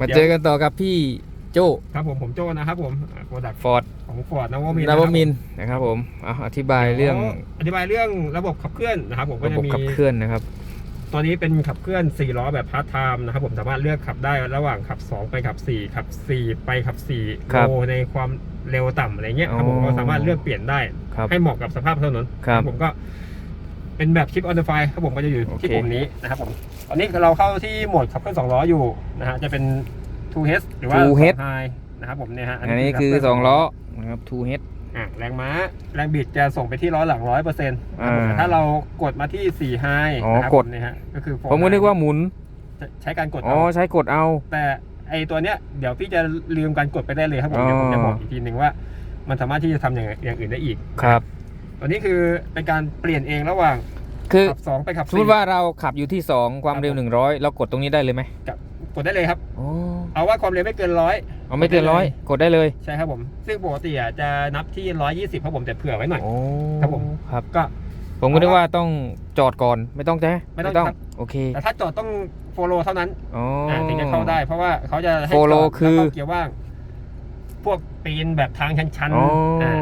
มาเจอกันต่อกับพี่โจครับผมผมโจนะครับผมโปรดักต์ฟอร์ดของฟอร์ดนวมินทร์นาวมินททร์นะครับผมเอาอธิบายเรื่องอธิบายเรื่องระบบขับเคลื่อนนะครับผมก็ระจะบบมีขับเคลื่อนนะครับตัวนี้เป็นขับเคลื่อน 4 ล้อแบบพาร์ทไทม์นะครับผมสามารถเลือกขับได้ระหว่างขับ 2 ไปขับ 4 ขับ 4 ไปขับ4ครับโลในความเร็วต่ำอะไรเงี้ยครับผมอ๋อก็สามารถเลือกเปลี่ยนได้ครับให้เหมาะกับสภาพถนนครับผมก็ เป็นแบบชิปออนเดอร์ไฟครับผมก็จะอยู่โอเคที่ปุ่มนี้นะครับผมตอนนี้เราเข้าที่โหมดขับเคลื่อน2ล้ออยู่นะฮะจะเป็น 2H หรือว่า 2H High นะครับผมเนี่ยฮะอันนี้คือ2ล้อนะครับ 2 head อะแรงม้าแรงบิดจะส่งไปที่ล้อหลังร้อยเปอร์เซ็นต์อ่าถ้าเรากดมาที่4 High อ๋อนะครับกดเนี่ยฮะก็คือผมก็นึกว่าหมุน ใช้การกดอ๋อเอาใช้กดเอา แต่ไอตัวเนี้ยเดี๋ยวพี่จะลืมการกดไปได้เลยครับผมเดี๋ยวผมจะบอกอีกทีหนึ่งว่า มันสามารถที่จะทำอย่างอย่างอื่นได้อีกครับ ตัวนี้คือเป็นการเปลี่ยนเองระหว่างคือขับสองไปขับสมมติว่าเราขับอยู่ที่ 2 ความเร็ว 100 เรากดตรงนี้ได้เลยไหมกับกดได้เลยครับอ๋อเอาว่าความเร็วไม่เกินร้อยเอาไม่เกินร้อยกดได้เลยใช่ครับผมซึ่งปกติอะจะนับที่ร้อยยี่สิบครับผมแต่เผื่อไว้หน่อยโอ้ครับผมครับก็ผมก็นึกว่าต้องจอดก่อนไม่ต้องใช่ไหมไม่ต้องครับโอเคแต่ถ้าจอดต้องโฟโลเท่านั้นอ๋อออ่าถึงจะเข้าได้เพราะว่าเขาจะให้ Follow จดคือแล้วก็เกียร์ว่าง พวกปีนแบบทางชันอ๋อๆอ่าเนิน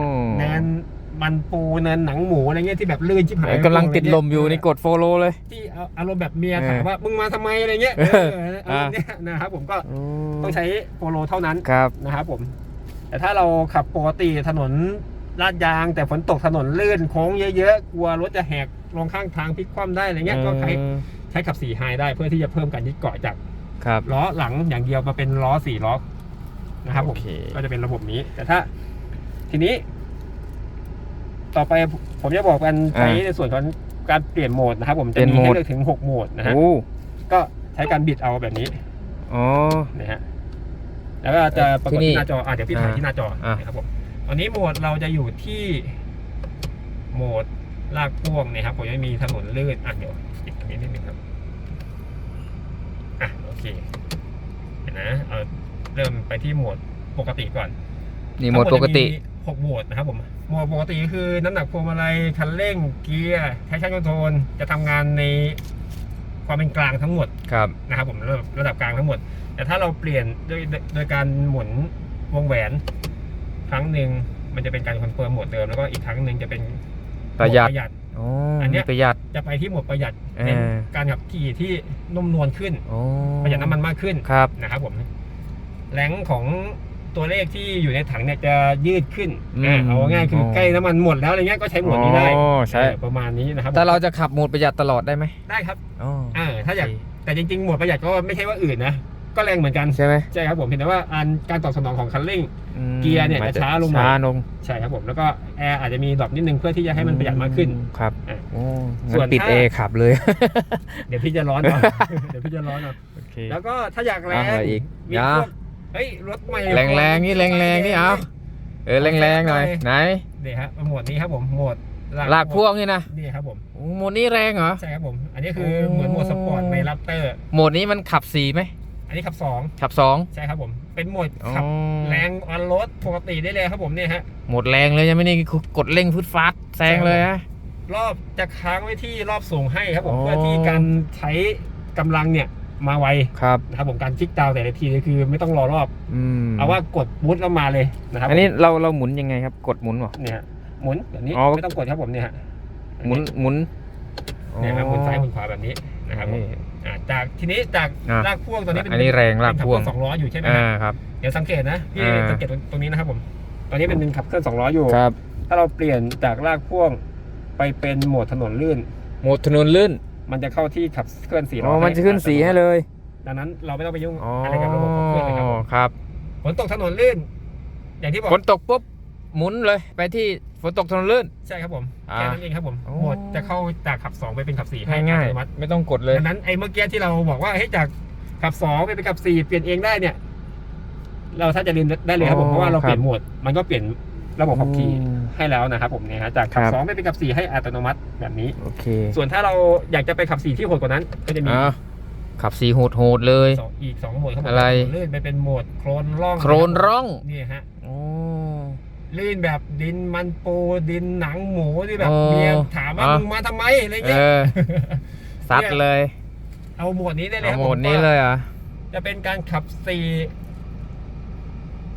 มันปูเนินหนังหมูอะไรเงี้ยที่แบบลื่นชิบหายกำลังติดลมอยู่นี่กดโฟโลเลย ที่เอาอารมณ์แบบเมียเออถามว่ามึงมาทำไมอะไรเงี้ยเอเออออารมณ์เนี้ยนะครับผมก็ต้องใช้โฟโลเท่านั้นครับนะครับผม แต่ถ้าเราขับปกติถนนลาดยางแต่ฝนตกถนนลื่นโค้งเยอะๆกลัวรถจะแหกลงข้างทางพลิกคว่ำได้อะไรเงี้ยก็ใช้เออใช้ขับสี่ไฮได้เพื่อที่จะเพิ่มการยึดเกาะจากครับล้อหลังอย่างเดียวมาเป็นล้อสี่ล้อนะครับผมโอเคก็จะเป็นระบบนี้ แต่ถ้าทีนี้ ต่อไปผมจะบอกกันใช้ในส่วนของการเปลี่ยนโหมดนะครับ ผมจะมีให้เลือกถึงหกโหมดนะฮะโอ้ก็ใช้การบิดเอาแบบนี้อ๋อนะฮะแล้วก็จะปรากฏที่นี่ที่หน้าจออะเดี๋ยวพี่ถ่ายอ่าที่หน้าจออะนะครับผมตอนนี้โหมดเราจะอยู่ที่โหมดลากพ่วงเนี่ยครับผมจะมีถนนลื่นอะเดี๋ยวปิดตรงนี้นิดนึงครับอะโอเคเห็นนะเอาเริ่มไปที่โหมดปกติก่อนนี่โหมดปกติ หกโหมดนะครับผมโหมดปกติก็คือน้ำหนักพวงมาลัยคันเร่งเกียร์แทชั่นคอนโทรลจะทำงานในความเป็นกลางทั้งหมดครับนะครับผมระดับระดับกลางทั้งหมด แต่ถ้าเราเปลี่ยนโดยโดยโดยการหมุนวงแหวน ครั้งหนึ่งมันจะเป็นการคอนเฟิร์มโหมดเดิมแล้วก็อีกครั้งหนึ่งจะเป็นประหยัดโหมประหยัด อ๋ออัอันนเนี้นี้ย ประหยัด จะไปที่โหมดประหยัดเออเป็นการขับขี่ที่นุ่มนวลขึ้น อ๋อประหยัดน้ำมันมากขึ้นครับนะครับผมแรงของ ตัวเลขที่อยู่ในถังเนี่ยจะยืดขึ้นอืมอ่าเอาง่ายๆคือออ ใกล้น้ำมันหมดแล้วอะไรเงี้ยก็ใช้โหมดนี้ได้อ๋อใช่เออประมาณนี้นะครับแต่เราจะขับโหมดประหยัดตลอดได้ไหมได้ครับอ๋ออ่าถ้าอยากแต่จริงๆโหมดประหยัดก็ไม่ใช่ว่าอื่นนะก็แรงเหมือนกันใช่ไหมใช่ครับผมเพียงแต่ว่าอันการตอบสนองของคันเร่ง อืมเกียร์เนี่ยมัจะช้าลงหน่อย ช้าลงใช่ครับผมแล้วก็แอร์อาจจะมีดรอปนิดนึงเพื่อที่จะให้มันประหยัดมากขึ้น ครับอะโอ้ส่งั้วนนปิดถ้า เอขับเลย เดี๋ยวพี่จะร้อนเอาเดี๋ยวพี่จะร้อนเอาโอเคแล้วก็ถ้าอยากแรเอางอะไรอีกมียาพวก เฮ้ยรถใหม่แรงๆนี่แรงๆนี่เอาเออแรงๆหน่อยไหนนี่ฮะโหมดนี้ครับผมโหมดลากพ่วงนี่นะนี่ครับผมโอ้โหมดนี้แรงเหรอ ใช่ครับผม อันนี้คือโอ้ เหมือนโหมดสปอร์ตในรับเตอร์ โหมดนี้มันขับสี่ไหมอันนี้ขับสองขับสองใช่ครับผม เป็นโหมดอ๋อขับแรงออนรถปกติได้เลยครับผมเนี่ยฮะ โหมดแรงเลยยังไม่นี่กดเร่งฟุตฟาสต์แซงเลยฮะ รอบจะค้างไว้ที่รอบสูงให้ครับผม อ๋อ เพื่อที่การใช้กำลังเนี่ย มาไวครับ นะครับผมการจิกดาวน์แต่ละทีเนี่ยคือไม่ต้องรอรอบ อืมเอาว่ากดบูทแล้วมาเลยนะครับอันนี้เราเราหมุนยังไงครับ กดหมุนเหรอ เนี่ยหมุนแบบนี้อ๋อ ไม่ต้องกดครับผมเนี่ยฮะหมุนหมุนเนี่ยครับหมุนซ้ายหมุนขวาแบบนี้นะครับผมนี่ อ่าจากทีนี้จากอะ ลากพ่วงตัวนี้เป็นอันนี้แรงลากพ่วงเป็นขับเคลื่อนสองล้ออยู่ใช่ไหมอ่าฮะครับ เดี๋ยวสังเกตนะพี่อ่า สังเกตตรงนี้นะครับผมตอนนี้เป็นขับเคลื่อนสองล้ออยู่ ครับถ้าเราเปลี่ยนจากลากพ่วงไปเป็นโหมดถนนลื่น โหมดถนนลื่น มันจะเข้าที่ขับเคลื่อนสี่ล้อ๋ออมันจะขึ้นสีให้เลยดังนั้นเราไม่ต้องไปยุ่งอ๋ออะไรกับระบบขับเคลื่อนเลยครับผมครับฝนตกถนนลื่น อย่างที่บอก ฝนตกปุ๊บหมุนเลย ไปที่ฝนตกถนนลื่น ใช่ครับผม อ่าแค่นั้นเองครับผมโอ้ โหมดจะเข้าจากขับ 2 ไปเป็นขับ4ให้ง่ายอัตโนมัติๆไม่ต้องกดเลยดังนั้นไอ้เมื่อกี้ที่เราบอกว่าเฮ้ยจากขับ 2 ไปเป็นขับ 4 เปลี่ยนเองได้เนี่ย เราถ้าจะเรียนได้เลยครับผมอ๋อเพราะว่าเราครับเปลี่ยนโหมด มันก็เปลี่ยนระบบขับขี่ อืม ให้แล้วนะครับผมเนี่ยฮะจากขับครับ2ไปเป็นขับ4ให้อัตโนมัติแบบนี้ โอเคส่วนถ้าเราอยากจะไปขับ4ที่โหดกว่านั้น ก็จะมีอ่าขับสีโหดโหดๆเลย สองอีก2โหมดครับผมอะไรโหมดลื่นไปเป็นโหมดโครนร่องโครนร่องนี่ฮะโอ้ ลื่นแบบดินมันปูดินหนังหมูที่แบบอ๋อเมียถามว่าอะ มึงมาทำไมอะไรเอเงี้ย อ ซัดเลยเอาโหมดนี้ได้เลยเอาครับโหมดผนี้เลยเหรอะจจะเป็นการขับสี่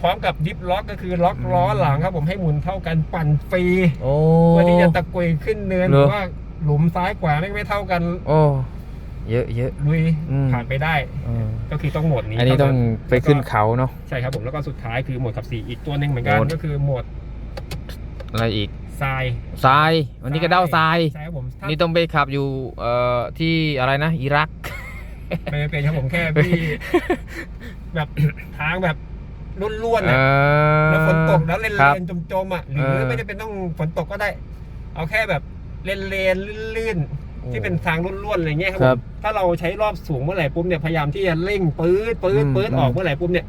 พร้อมกับดิฟล็อกก็คือล็อกล้อหลังครับผมให้หมุนเท่ากันปั่นฟรีโอ้เพื่อที่จะตะกุยขึ้นเนินเหหรอรือว่าหลุมซ้ายขวาไม่ไม่เท่ากัน โอ้เยอะเยอะลุยอืมผ่านไปได้อืมก็คือต้องโหมดนี้อันนี้ต้องเท่านั้นไปขึ้นเขาเนาะใช่ครับผมแล้วก็สุดท้ายคือโหมดขับสี่อีกตัวหนึ่งเหมือนกันโหมดก็คือโหมดอะไรอีกทรายทรายวันนี้ก็เด้าทรายใช่ครับผมถ้านี่ต้องไปขับอยู่เอ่อที่อะไรนะอิรักไม่เป็นครับผมแค่พี่แบบทางแบบ ล้วนๆเอนะอแล้วฝนตกแล้วเลนครับเลนจมๆอะหรือเออไม่ได้เป็นต้องฝนตกก็ได้ เอาแค่แบบเลนเลนๆลื่นๆที่เป็นทางล้วนๆอะไรเงี้ยครับคผรับมถ้าเราใช้รอบสูงเมื่อไหร่ปุ๊บเนี่ยพยายามที่จะเร่งปื๊ดปื๊ดอืมปื๊ดอืมออกเมื่อไหร่ปุ๊บเนี่ย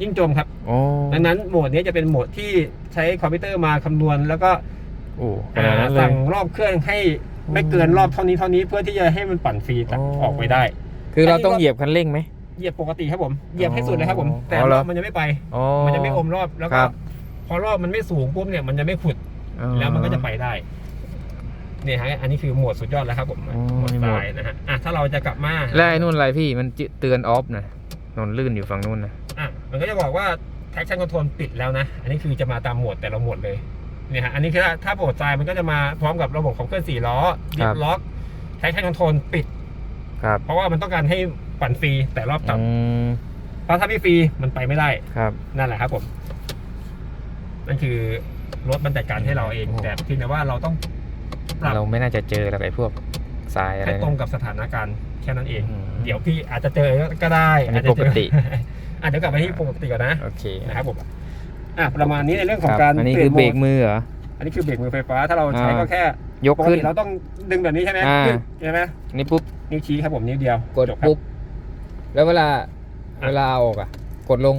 ยิ่งจมครับโอ้ดังนั้นโหมดนี้จะเป็นโหมดที่ใช้คอมพิวเตอร์มาคำนวณ แล้วก็โอ้ขนาดนั้นเลสั่ยงรอบเครื่องให้ไม่เกินรอบเท่านี้เท่านี้เพื่อที่จะให้มันปั่นฟรีตัดอ๋อออกไปได้ คือเราอันนี้ต้องก็เหยียบคันเร่งไหม เหยียบปกติครับผมเหยียบให้สุดเลยครับผมอ๋อแต่อ๋อเหรรออบมันจะไม่ไป อ๋อ มันจะไม่อมรอบแล้วคก็รับ พอรอบมันไม่สูงปุ๊บเนี่ยมันจะไม่ขุดอ๋อ แล้วมันก็จะไปได้เนี่ยฮะอันนี้คือโหมดสุดยอดแล้วครับผมอ๋อโหมดนี่ทโหมดรายนะฮะอะถ้าเราจะกลับมาแล้วไอ้นู่นอะไรพี่มันจิเตือนออฟนะนนลื่นอยู่ฝั่งนู่นนะอะมันก็จะบอกว่า traction control ปิดแล้วนะ อันนี้คือจะมาตามโหมดแต่ละโหมดเลยเนี่ยฮะอันนี้คือถ้าโหมดทรายมันก็จะมาพร้อมกับระบบของเครื่องสี่ล้อดิฟล็อก traction control ปิด ครับ เพราะว่ามันต้องการให้ ปั่นฟรีแต่รอบอืต่ำมเพราะถ้าไม่ฟรีมันไปไม่ได้ครับ นั่นแหละครับผมนั่นคือรถมันจัดการให้เราเองโอ้แต่เพียงแต่ว่าเราต้องปรับเราไม่น่าจะเจอแล้วไอ้พวกทรายอะไรให้ตรงเนี่ยกับสถานการณ์แค่นั้นเองอืมเดี๋ยวพี่อาจจะเจอก็ได้อันนี้อาจจะเจอปกติอะเดี๋ยวกลับไปที่ปกติก่อนนะโอเคนะครับผมอะประมาณนี้ในเรื่องขคองรับการอันนี้ปลี่คืยอเบรกโหมดมือเหรออันนี้คือเบรกมือไฟฟ้าถ้าเราใช้อ่าก็แค่ ยกปกขึ้นติเราต้องดึงแบบนี้ใช่ไหมอ่าขึ้นใช่ไหมนี่ปุ๊บนิ้วชี้ครับผมนิ้วเดียวกดจบครับปุ๊บ แล้วเวลาอะเวลาเอาออกอะ กดลง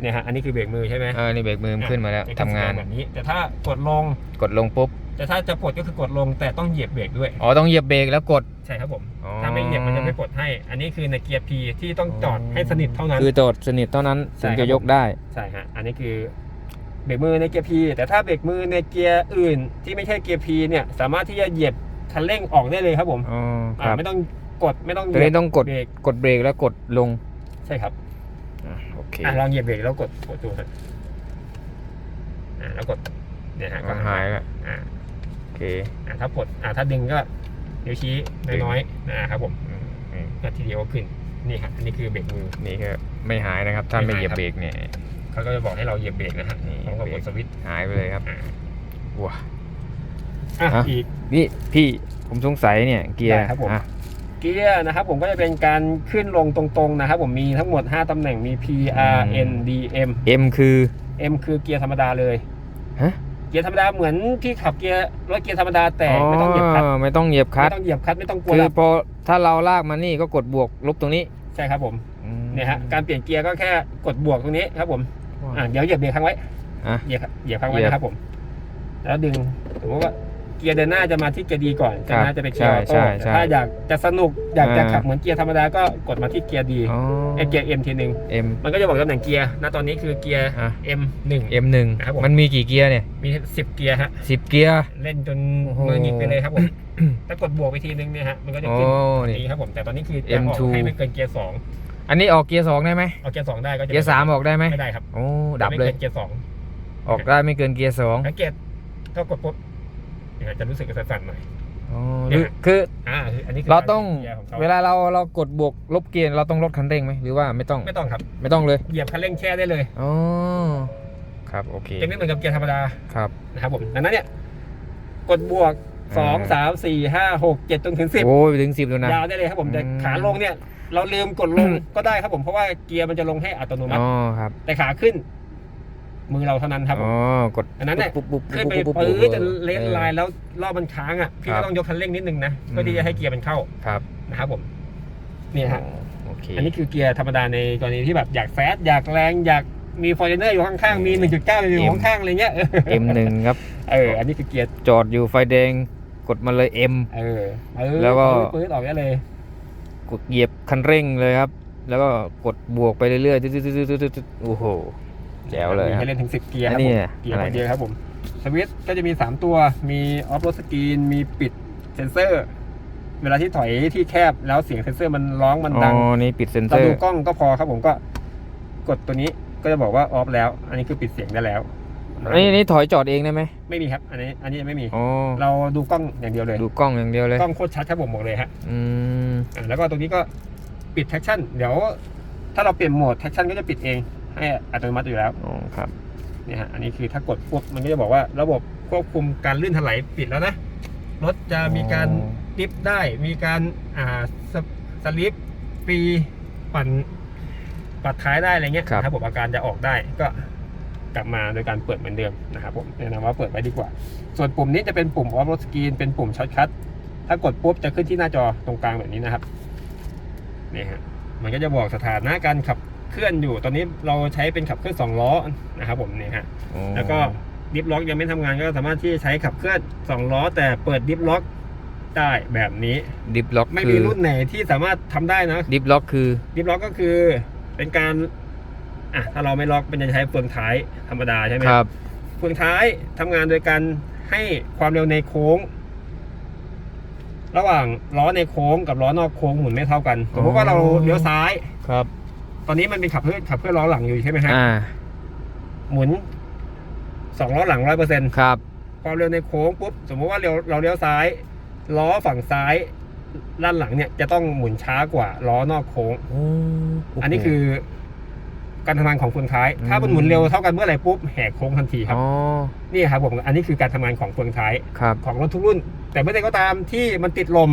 เนี่ยฮะอันนี้คือเบรกมือใช่ไหมเออนี่เบรกมือมันขึ้นมาแล้วอะทำงานแบบนี้ แต่ถ้ากดลงกดลงปุ๊บแต่ถ้าจะปลดก็คือกดลงแต่ต้องเหยียบเบรกด้วยอ๋อต้องเหยียบเบรกแล้วกดใช่ครับผมอ๋อถ้าไม่เหยียบมันจะไม่ปลดให้ อันนี้คือในเกียร์ P ที่ต้องจอดให้สนิทเท่านั้น คือจอดสนิทเท่านั้นใช่ถึงครัจะบยกได้ใช่ฮะอันนี้คือเบรกมือในเกียร์ P แต่ถ้าเบรกมือในเกียร์อื่น ที่ไม่ใช่เกียร์ P เนี่ยสามารถที่จะเหยียบคันเร่งออกได้เลยครับผมอ๋อคอ่ารับไม่ต้อง กดไม่ต้องเหตัวยียนี้บต้องกดเบรกกดเบรกแล้วกดลงใช่ครับอะโอเคอะลองเหยียบเบรกแล้วกดกดดูครับอ่าแล้วกดเนี่ยฮะก็หายแล้วอ่าโอเคอ่าถ้าปลดอ่าถ้าดึงก็นิ้วชี้ดึงน้อยๆนะครับผมอืมอืมก็ทีเดียวก็ขึ้นนี่ฮะอันนี้คือเบรกมือนี่ก็ไม่หายนะครับ ถ้าไม่ไม่หายเหยียบครับเบรกเนี่ยเขาก็จะบอกให้เราเหยียบเบรกนะฮะนี่พร้อมกับกดสวิตช์หายไปเลยครับอ่าว้าอะอะอีกนี่พี่ผมสงสัยเนี่ยเกียร์ได้ครับผมอะ เกียร์นะครับผมก็จะเป็นการขึ้นลงตรงๆนะครับผมมีทั้งหมด 5ตำแหน่งมี P R N D M M คือ M คือเกียร์ธรรมดาเลยฮะเกียร์ธรรมดาเหมือนที่ขับเกียร์รถเกียร์ธรรมดาแต่ไม่ต้องเหยียบคลัตช์ไม่ต้องเหยียบคลัไม่ตช์ต้องเหยียบคลัตช์ไม่ต้องกลัวคือหลับพอถ้าเราลากมานี่ก็กดบวกลบตรงนี้ใช่ครับผมอืมเนี่ยฮะการเปลี่ยนเกียร์ก็แค่กดบวกตรงนี้ครับผมอะเดี๋ยวเหยียบเบรกค้างไว้อะเหยียบเหยียบค้างไว้เหยียบนะครับผม แล้วดึงสมมติว่า เกียร์เดินหน้าจะมาที่เกียร์ดีก่อนเกียร์หน้าจะเป็นเกียร์ออโต้ใช่แต่ใช่ถ้าอยากจะสนุกอยากจะอ่าขับเหมือนเกียร์ธรรมดาก็กดมาที่เกียร์ดีอ๋อไอยเกียร์ M ทีหนึ่ง M มันก็จะบอกตำแหน่งเกียร์ณตอนนี้คือเกียร์อะ M หนึ่ง M หนึ่งครับผมมันมีกี่เกียร์เนี่ยมีสิบเกียร์ฮะสิบเกียร์เล่นจนโอ้โหมือหงิกไปเลยครับผมถ้ากดบวกไปทีนึงเนี่ยฮะมันก็จะโอ้ขึ้นนี่นี้ครับผมแต่ตอนนี้คือจะออก M2 ให้ไม่เกินเกียร์สองอันนี้ออกเกียร์สองได้ไหมเอาเกียร์สองได้ก็จะเกียร์สามออกได้ไหมไม่ได้ครับโอ้ดับไม่เลยกินเกียร์สองออกได้ไม่เกินเกียร์สองถ้าเกียร์ถ้ากดปุ๊บ เนี่ยจะรู้สึกสั่นๆหน่อยอ๋อเนี่ยคืออ่าคืออันนี้คืเราต้องกียร์ของเขาเวลาเราเรากดบวกลบเกียร์เราต้องลดคันเร่งไหมหรือว่าไม่ต้องไม่ต้องครับไม่ต้องเลยเหยียบคันเร่งแช่ได้เลยอ๋อครับโอเคจะไม่เหมือนกับเกียร์ธรรมดาครับ นะครับผมดังนั้นเนี่ยกดบวกสองสามสี่ห้าหกเจ็ดจนถึงสิบโอ้ยไปถึงสิบแล้วนะ ยาวได้เลยครับผมแต่อืม ขาลงเนี่ย เราลืมกดลงก็ได้ครับผมเพราะว่าเกียร์มันจะลงให้อัตโนมัอ๋ติอครับแต่ขาขึ้น มือเราเท่านั้นครับผอ๋มอกดอันนั้นเนี่ยปุ๊บปุ๊บขึ้นไปปุ๊บปื้ปุ๊บอจนเลนไลน์ออแล้วรอบมันค้างอะพี่ครัก็บต้องยกคันเร่งนิดนึงนะอืมเพื่อที่จะให้เกียร์มันเข้าครับนะครับผมเนี่ยฮะโอเคอันนี้คือเกียร์ธรรมดาในกรณีที่แบบอยากแฟสอยากแรงอยากมีฟอร์จูเนอร์อยู่ข้างๆ มี 1.9 อยู่ข้างๆ อะไรเงี้ยเอ็มหนึ่งครับ เออ อันนี้คือเกียร์ จอดอยู่ไฟแดง กดมาเลย M เออเออ แล้วก็ปื๊ดออกได้เลย กดเหยียบคันเร่งเลยครับ แล้วก็กดบวกไปเรื่อยๆตึ๊ดๆๆๆๆโอ้โห แจ๋วเลยมีครับให้เล่นถึง 10 เกียร์อัคนรับนี้ผมเนี่ยเกียร์อะไรตัวเดียวครับผมสวิตช์ก็จะมี 3 ตัวมีออฟโรดสกรีนมีปิดเซนเซอร์ เวลาที่ถอยที่แคบแล้วเสียงเซนเซอร์มันร้องมันอ๋ดังอนี่ปิดเซนเซเราอดูร์กล้องก็พอครับผมก็กดตัวนี้ก็จะบอกว่าออฟแล้ว อันนี้คือปิดเสียงได้แล้วอันนี้นี่ถอยจอดเองได้ไหมไม่มีครับ อันนี้ อันนี้ยังไม่มีอ๋อเราดูกล้องอย่างเดียวเลย ดูกล้องอย่างเดียวเลยกล้องโคตรชัดครับผมบอกเลยฮะอืมอะแล้วก็ตรงนี้ก็ปิดแท็กชั่น เดี๋ยว ถ้าเราเปลี่ยนโหมดแท็กชั่นก็จะปิดเอง ให้อัตโนมัติอยู่แล้วอ๋อครับเนี่ยฮะอันนี้คือถ้ากดปุ๊บมันก็จะบอกว่าระบบควบคุมการลื่นถลายปิดแล้วนะรถจะมีการอ๋อดิฟได้มีการอ่าสสลิปฟรีปั่นปัดท้ายได้อะไรเงี้ยครับนะครับผมอาการจะออกได้ก็กลับมาโดยการเปิดเหมือนเดิมนะครับผมแนะนำว่าเปิดไว้ดีกว่า ส่วนปุ่มนี้จะเป็นปุ่มออฟโรดสกรีนเป็นปุ่มช็อตคัทถ้ากดปุ๊บจะขึ้นที่หน้าจอตรงกลางแบบนี้นะครับนี่ฮะมันก็จะบอกสถานะการขับ เคลื่อนอยู่ ตอนนี้เราใช้เป็นขับเคลื่อนสองล้อนะครับผมนี่ฮะอ๋อแล้วก็ดิฟล็อกยังไม่ทำงานก็สามารถที่จะใช้ขับเคลื่อนสองล้อ แต่เปิดดิฟล็อกได้แบบนี้ ดิฟล็อกไม่คืมีอรุ่นไหนที่สามารถทำได้นะ ดิฟล็อกคือดิฟล็อกก็คือเป็นการอะถ้าเราไม่ล็อกมันจะใช้เฟืองท้ายธรรมดาใช่ไหมครับ เฟืองท้ายทำงานโดยการให้ความเร็วในโค้ง ระหว่างล้อในโค้งกับล้อนอกโค้งหมุนไม่เท่ากันสมมติว่าเราเลี้ยวซ้าย ครับ ตอนนี้มันเป็นขับเพื่อนขับเพื่อนล้อหลังอยู่ใช่ไหมฮะอ่าหมุนสองล้อหลังร้อยเปอร์เซ็นต์ครับ ความเร็วในโค้งปุ๊บสมมติว่าเราเราเลี้ยวซ้าย ล้อฝั่งซ้ายด้านหลังเนี่ยจะต้องหมุนช้ากว่าล้อนอกโค้ง อันนี้คือ การทำงานของเฟืองท้าย ถ้ามันหมุนเร็วเท่ากันเมื่อไหร่ปุ๊บแหกโค้งทันทีครับอ๋อนี่ครับผมอันนี้คือการทำงานของเฟืองท้ายครับของรถทุกรุ่น แต่เมื่อใดก็ตามที่มันติดลม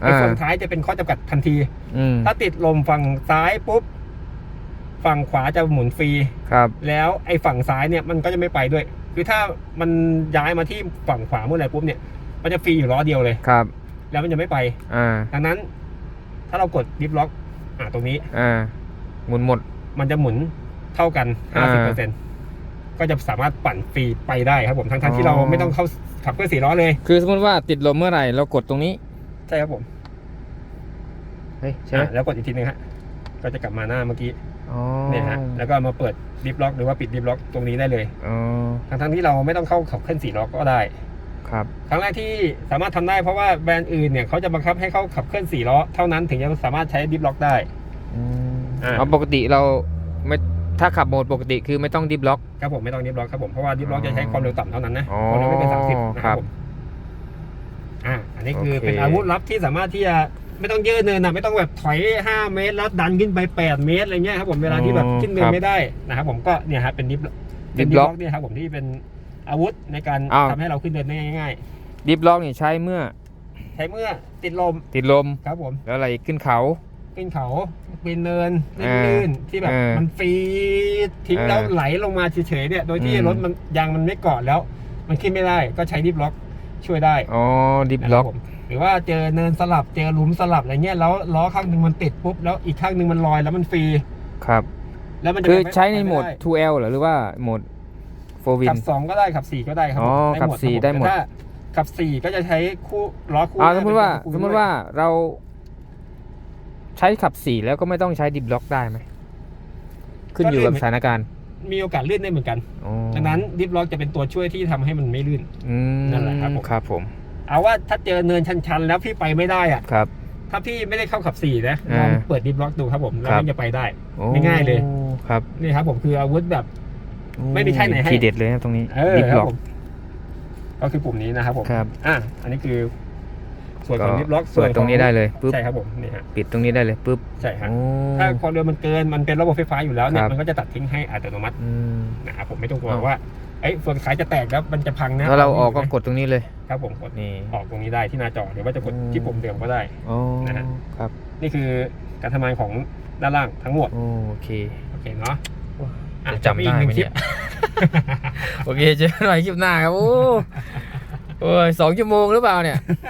ไอ้อ่าเฟืองท้ายจะเป็นข้อจำกัดทันทีอืมถ้าติดลมฝั่งซ้ายปุ๊บ ฝั่งขวาจะหมุนฟรี ครับ แล้วไอ้ฝั่งซ้ายเนี่ยมันก็จะไม่ไปด้วย คือถ้ามันย้ายมาที่ฝั่งขวาเมื่อไหร่ปุ๊บเนี่ย มันจะฟรีอยู่ล้อเดียวเลย ครับ แล้วมันจะไม่ไป อ่า ดังนั้น ถ้าเรากดดิฟล็อก อ่าตรงนี้ อ่า หมุนหมด มันจะหมุนเท่ากันอ่า50%ก็จะสามารถปั่นฟรีไปได้ครับผม ทั้งอ๋ๆอที่เราไม่ต้องเข้าขับเคลื่อนสี่ล้อเลย คือสมมติว่าติดลมเมื่อไหร่เรากดตรงนี้ ใช่ครับผม เฮ้ย ใช่ไหมอะแล้วกดอีกทีนึงฮะ ก็จะกลับมาหน้าเมื่อกี้ อ๋อเนี่ยฮะแล้วก็มาเปิดดิฟล็อกหรือว่าปิดดิฟล็อกตรงนี้ได้เลยอ๋อทั้งๆที่เราไม่ต้องเข้าขับเคลื่อนสี่ล้อก็ได้ ครับ ครั้งแรกที่สามารถทำได้เพราะว่าแบรนด์อื่นเนี่ยเขาจะบังคับให้เข้าขับเคลื่อนสี่ล้อเท่านั้นถึงจะสามารถใช้ดิฟล็อกได้ อืมอ่า เอาปกติเราไม่ถ้าขับโหมดปกติคือไม่ต้องดิฟล็อก ครับผมไม่ต้องดิฟล็อกครับผมเพราะว่าดิฟล็อกอ๋อจะใช้ความเร็วต่ำเท่านั้นนะอ๋อความเร็วไม่เกินสามสิบนะคครัรับบผมอ่าอันนี้คือโอเค เป็นอาวุธลับที่สามารถที่จะ ไม่ต้องเยอะเนินนะไม่ต้องแบบถอย 5 เมตร แล้วดันขึ้นไป 8 เมตรอะไรเงี้ยครับผมเวลาที่แบบขึ้นเนินไม่ได้นะครับผมก็เนี่ยครับเป็นดิฟเป็นดิฟล็อกเนี่ยครับผมที่เป็นอาวุธในการทำให้เราขึ้นเนินได้ง่ายดิฟล็อกนี่ใช้เมื่อๆใช้เมื่อติดลมติดลมครับผมแล้วอะไรอีกขึ้นเขาขึ้นเขาปีนเนินอ่าลื่นๆที่แบบอ่ามัมันฟรีดทิ้งอ่าแล้วไหลลงมาเฉยๆเนี่ยโดยที่อืมรถมันยางมันไม่เกาะแล้ว มันขึ้นไม่ได้ก็ใช้ดิฟล็อกช่วยได้ อ๋อ ดิฟนะคล็รัอบกผม หรือว่าเจอเนินสลับเจอหลุมสลับอะไรเงี้ยแล้วล้อข้างหนึ่งมันติดปุ๊บแล้วอีกข้างหนึ่งมันลอยแล้วมันฟรีครับ แล้วมันจะคือไปใช้ในไปโหมดไ 2L เหรอหรือว่าโหมด4 win ขับสองก็ได้ขับสี่ก็ได้ครับอ๋อผมขับหมดสี่ครับผได้หมดแต่ถ้าขับสี่ก็จะใช้คู่ล้อคู่อ่าหสน้มมติว่าเป็นคู่สมมติด้วยว่าเรา ใช้ขับสี่แล้วก็ไม่ต้องใช้ดิฟล็อกได้ไหมขึ้นอยู่กับสถานการณ์มีโอกาสลื่นได้เหมือนกันอ๋อดังนั้นดิฟล็อกจะเป็นตัวช่วยที่ทำให้มันไม่ลื่นอืมนั่นแหละครับผมครับผม เอาว่าถ้าเจอเนินชันๆ แล้วพี่ไปไม่ได้อะครับ ถ้าพี่ไม่ได้เข้าขับสี่นะลอ่าองเปิดดิฟล็อกดูครับผมแล้วครับมันจะไปได้โอ้ง่ายๆเลยครับนี่ครับผมคืออาวุธแบบ ไม่มีใครไหนให้ทีเด็ดเลยนะตรงนี้เออดิฟครัล็บอกผมก็คือปุ่มนี้นะครับผมครับอะอันนี้คือส่วนของดิฟล็อกเปิดตรงนี้ได้เลยปุ๊บใช่ครับผมนี่ฮะปิดตรงนี้ได้เลยปุ๊บใช่ฮะโอ้ถ้าความเร็วมันเกินมันเป็นระบบไฟฟ้าอยู่แล้วเนี่คยรับมันก็จะตัดทิ้งให้อัตโนมัติอืมนะครับผมไม่ต้องกลัวอ้าวว่า เอ้ยเฟืองท้ายจะแตกแล้วมันจะพังนะถ้าเราออกก็กดตรงนี้เลย ครับผมกดนี่ออกตรงนี้ได้ที่หน้าจอหรือว่าจะกดอืมที่ปุ่มเดิมก็ได้โอ้นะฮะครับ นี่คือการทำงานของด้านล่างทั้งหมดโอเคโอเคเนาะอะจะจำได้ไหมอีกนึ่งคลิเนี่ปยโอเคเจอกันใหม่คลิปหน้าครับโอ้โอ้ยสองชั่วโมงหรือเปล่าเนี่ย